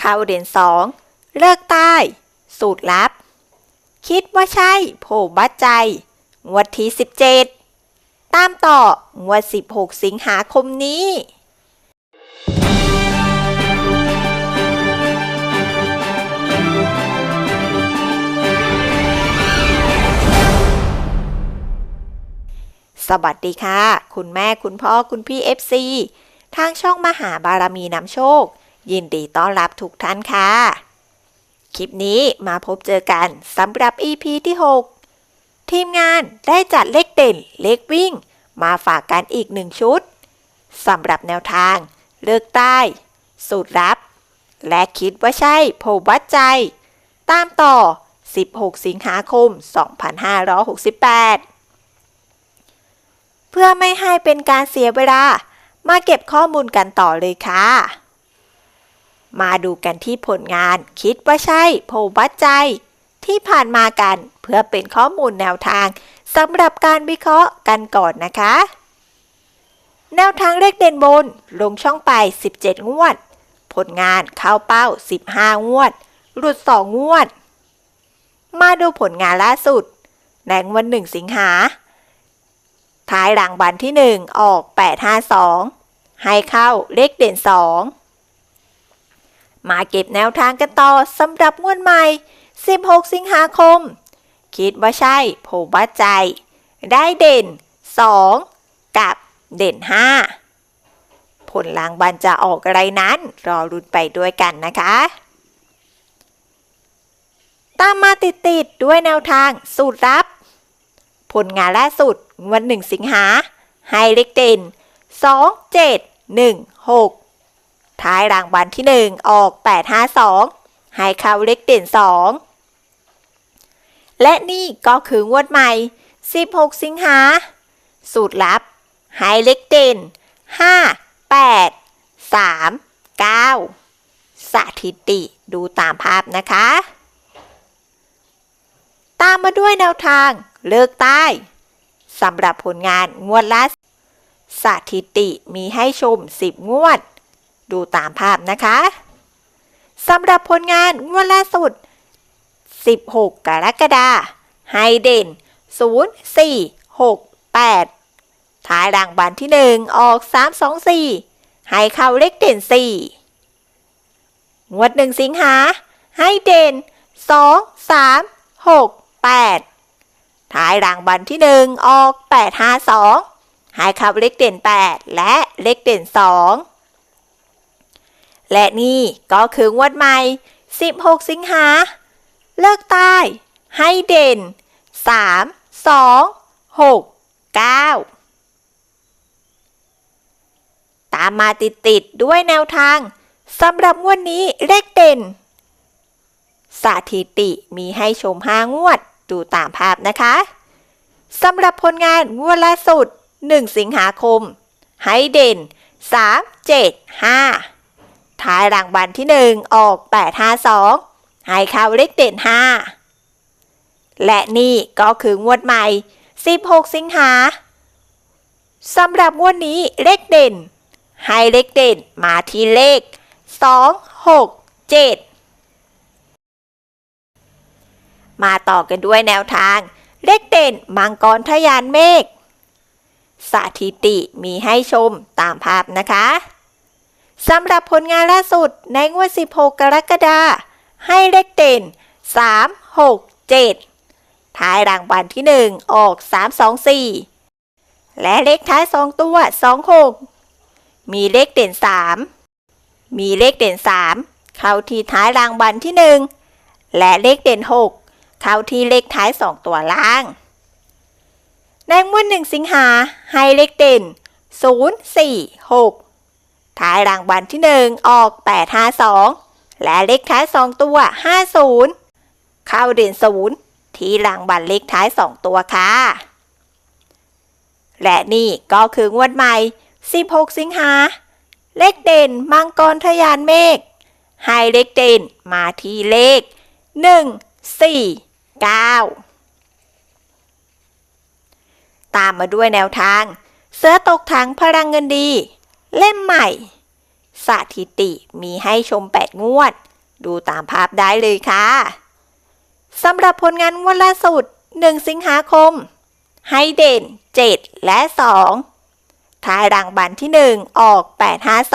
เข้าเด่นสองเลิกใต้ สูตรลับ คิดว่าใช่โผบัดใจ งวดที่ 17 ตามต่องวด 16 สิงหาคมนี้สวัสดีค่ะ คุณแม่คุณพ่อคุณพี่ FC ทางช่องมหาบารมีนำโชค ยินดีต้อนรับทุกท่านค่ะ คลิปนี้มาพบเจอกันสำหรับ EP ที่ 6 ทีมงานได้จัดเลขเด่นเลขวิ่ง มาฝากกันอีกหนึ่งชุดสำหรับแนวทาง เลือกใต้ สูตรลับ และคิดว่าใช่โผวัดใจ ตามต่อ 16 สิงหาคม 2568เพื่อไม่ให้เป็นการเสียเวลา มาเก็บข้อมูลกันต่อเลยค่ะ มาดูกันที่ผลงาน คิดว่าใช่โผวัดใจ ที่ผ่านมากัน เพื่อเป็นข้อมูลแนวทางสำหรับการวิเคราะห์กันก่อนนะคะ แนวทางเลขเด่นบน ลงช่องไป 17 งวด ผลงานเข้าเป้า 15 งวด หลุด 2 งวด มาดูผลงานล่าสุดในวัน1สิงหาท้ายรางวัลที่ 1 ออก 852 ให้เข้าเลขเด่น 2 มาเก็บแนวทางกันต่อสำหรับงวดใหม่ 16 สิงหาคม คิดว่าใช่ผมว่าใจ ได้เด่น 2 กับเด่น 5 ผลรางวัลจะออกอะไรนั้น รอรุนไปด้วยกันนะคะ ตามมาติดๆด้วยแนวทางสูตรลับ ผลงานล่าสุดวันหนึ่งสิงหา ให้เลขเด่น 2 7 1 6 ท้ายรางวัลที่ 1 ออก 852 ให้เข้าเลขเด่น 2 และนี่ก็คืองวดใหม่ 16 สิงหา สูตรลับ ให้เลขเด่น 5 8 3 9 สถิติดูตามภาพนะคะ ตามมาด้วยแนวทางเลิกใต้สำหรับผลงานงวดละสถิติมีให้ชม 10 งวด ดูตามภาพนะคะสำหรับผลงานงวดล่าสุด 16 กรกฎาคมให้เด่น 0 4 6 8 ท้ายรางวัลที่ 1 ออก 3 2 4 ให้เข้าเลขเด่น 4 งวด 1 สิงหา ให้เด่น 2 3 6 8 ท้ายรางวัลที่ 1 ออก 852 ให้เข้าเลขเด่น 8 และเลขเด่น 2 และนี่ก็คืองวดใหม่ 16 สิงหา เลิกใต้ ให้เด่น 3 2 6 9 ตามมาติดๆด้วยแนวทางสำหรับงวดนี้เลขเด่น สถิติมีให้ชม5งวดดูตามภาพนะคะสำหรับผลงานงวดล่าสุด 1 สิงหาคม ให้เด่น 3 7 5ท้า รางวัลที่ 1 ออก 852 ให้เข้าเลขเด่น 5 และนี่ก็คืองวดใหม่ 16 สิงหาสำหรับงวดนี้เลขเด่น ให้เลขเด่นมาที่เลข 2 6 7 มาต่อกันด้วยแนวทาง เลขเด่นมังกรทะยานเมฆสถิติมีให้ชมตามภาพนะคะ สำหรับผลงานล่าสุดในงวด 16 กรกฎาคมให้เลขเด่น 3 6 7 ท้ายรางวัลที่ 1 ออก 3 2 4 และเลขท้าย 2 ตัว 2 6 มีเลขเด่น 3 มีเลขเด่น 3 เข้าที่ท้ายรางวัลที่ 1 และเลขเด่น 6 เข้าที่เลขท้าย 2 ตัวล่าง ในงวดหนึ่งสิงหาให้เลขเด่น 0 4 6 ท้ายรางวัลที่ 1 ออก 852 และเลขท้าย 2 ตัว 50 เข้าเด่น0ที่รางวัลเลขท้าย 2 ตัวค่ะ และนี่ก็คืองวดใหม่ 16 สิงหา เลขเด่นมังกรทะยานเมฆให้เลขเด่นมาที่เลข 1 4 9 ตามมาด้วยแนวทาง เสือตกถังพลังเงินดี เล่มใหม่ สถิติมีให้ชม 8 งวด ดูตามภาพได้เลยค่ะสำหรับผลงานวันล่าสุด 1 สิงหาคม ให้เด่น 7 และ 2 ท้ายรางวัลที่ 1 ออก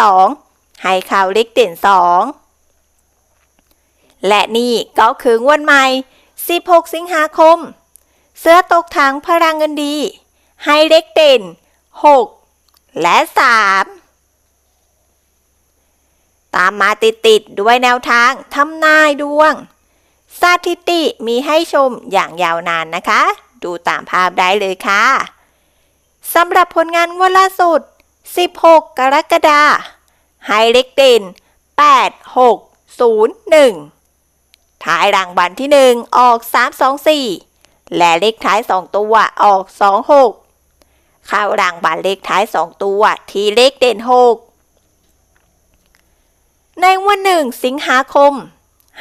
852 ให้ข่าวเลขเด่น 2 และนี่ก็คืองวดใหม่ 16 สิงหาคม เสื้อตกถังพลังเงินดี ให้เลขเด่น 6 และ 3 ตามมาติดๆด้วยแนวทางทำนายดวง สถิติมีให้ชมอย่างยาวนานนะคะ ดูตามภาพได้เลยค่ะสำหรับผลงานงวดล่าสุด 16 กรกฎาคมให้เลขเด่น8 6 0 1 ท้ายรางวัลที่ 1 ออก 324 และเลขท้าย 2 ตัวออก 26 เข้ารางวัลเลขท้าย 2 ตัวที่เลขเด่น 6 ในวันหนึ่งสิงหาคม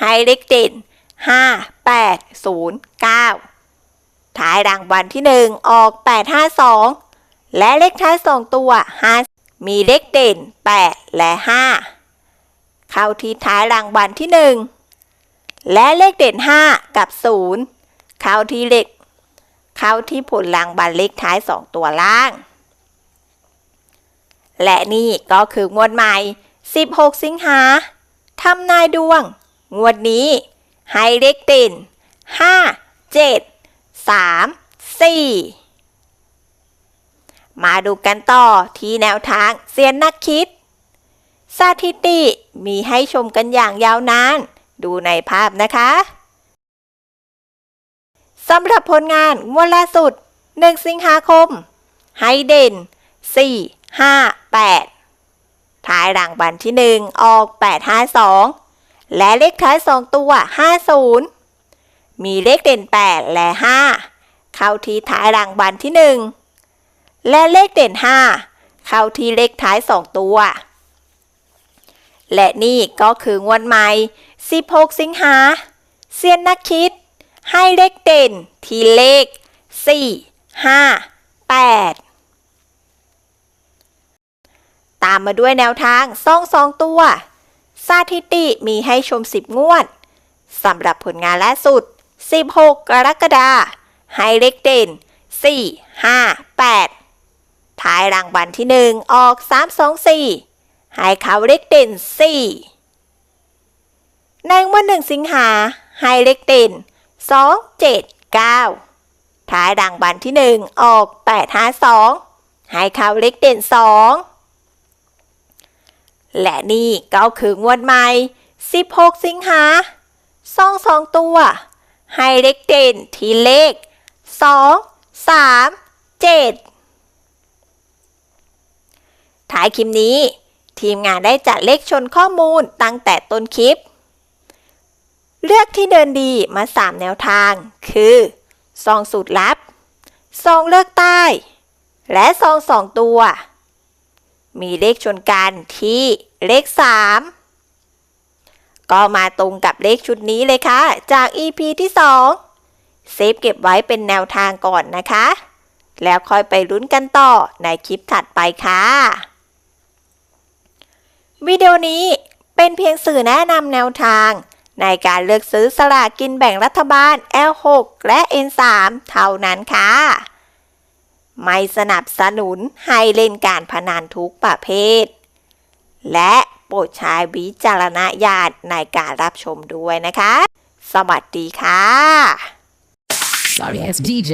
ให้เลขเด่น5 8 0 9ท้ายรางวัลที่ 1 ออก 852 และเลขท้าย 2 ตัว 5 มีเลขเด่น 8 และ 5 เข้าที่ท้ายรางวัลที่ 1 และเลขเด่น 5 กับ 0 เข้าที่เลข เข้าที่ผลรางวัลเลขท้าย 2 ตัวล่าง และนี่ก็คืองวดใหม่ 16 สิงหาทำนายดวง งวดนี้ให้เลขเด่น 5 7 3 4 มาดูกันต่อที่แนวทางเซียนนักคิด สถิติมีให้ชมกันอย่างยาวนาน ดูในภาพนะคะสำหรับผลงานงวดล่าสุด 1 สิงหาคม ให้เด่น 4 5 8 ท้ายรางวัลที่ 1 ออก 852 และเลขท้าย 2 ตัว 50 มีเลขเด่น 8 และ 5 เข้าที่ท้ายรางวัลที่ 1 และเลขเด่น 5 เข้าที่เลขท้าย 2 ตัว และนี่ก็คืองวดใหม่ 16 สิงหาเซียนนักคิด ให้เลขเด่นที่เลข 4 5 8 ตามมาด้วยแนวทางซ่องสองตัวสถิติมีให้ชม 10 งวดสำหรับผลงานล่าสุด 16 กรกฎาคมให้เลขเด่น 4 5 8 ท้ายรางวัลที่ 1 ออก 3 2 4 ให้เขาเลขเด่น 4 ในวันหนึ่งสิงหาให้เลขเด่น 2 7 9 ท้ายรางวัลที่ 1 ออก 8 5 2 ให้เขาเลขเด่น 2 และนี่ก็คืองวดใหม่ 16 สิงหาซองสองตัว ให้เลขเด่นที่เลข 2 3 7 ท้ายคลิปนี้ ทีมงานได้จัดเลขชนข้อมูลตั้งแต่ต้นคลิป เลือกที่เดินดีมา 3 แนวทาง คือซองสูตรลับซองเลือกใต้ และซองสองตัว มีเลขชนกันที่เลข 3 ก็มาตรงกับเลขชุดนี้เลยค่ะ จาก EP ที่ 2 เซฟเก็บไว้เป็นแนวทางก่อนนะคะ แล้วค่อยไปลุ้นกันต่อในคลิปถัดไปค่ะ วิดีโอนี้เป็นเพียงสื่อแนะนำแนวทาง ในการเลือกซื้อสลากกินแบ่งรัฐบาล L6 และ N3 เท่านั้นค่ะ ไม่สนับสนุนให้เล่นการพนันทุกประเภท และโปรดใช้วิจารณญาณในการรับชมด้วยนะคะ สวัสดีค่ะ Sorry ass DJ.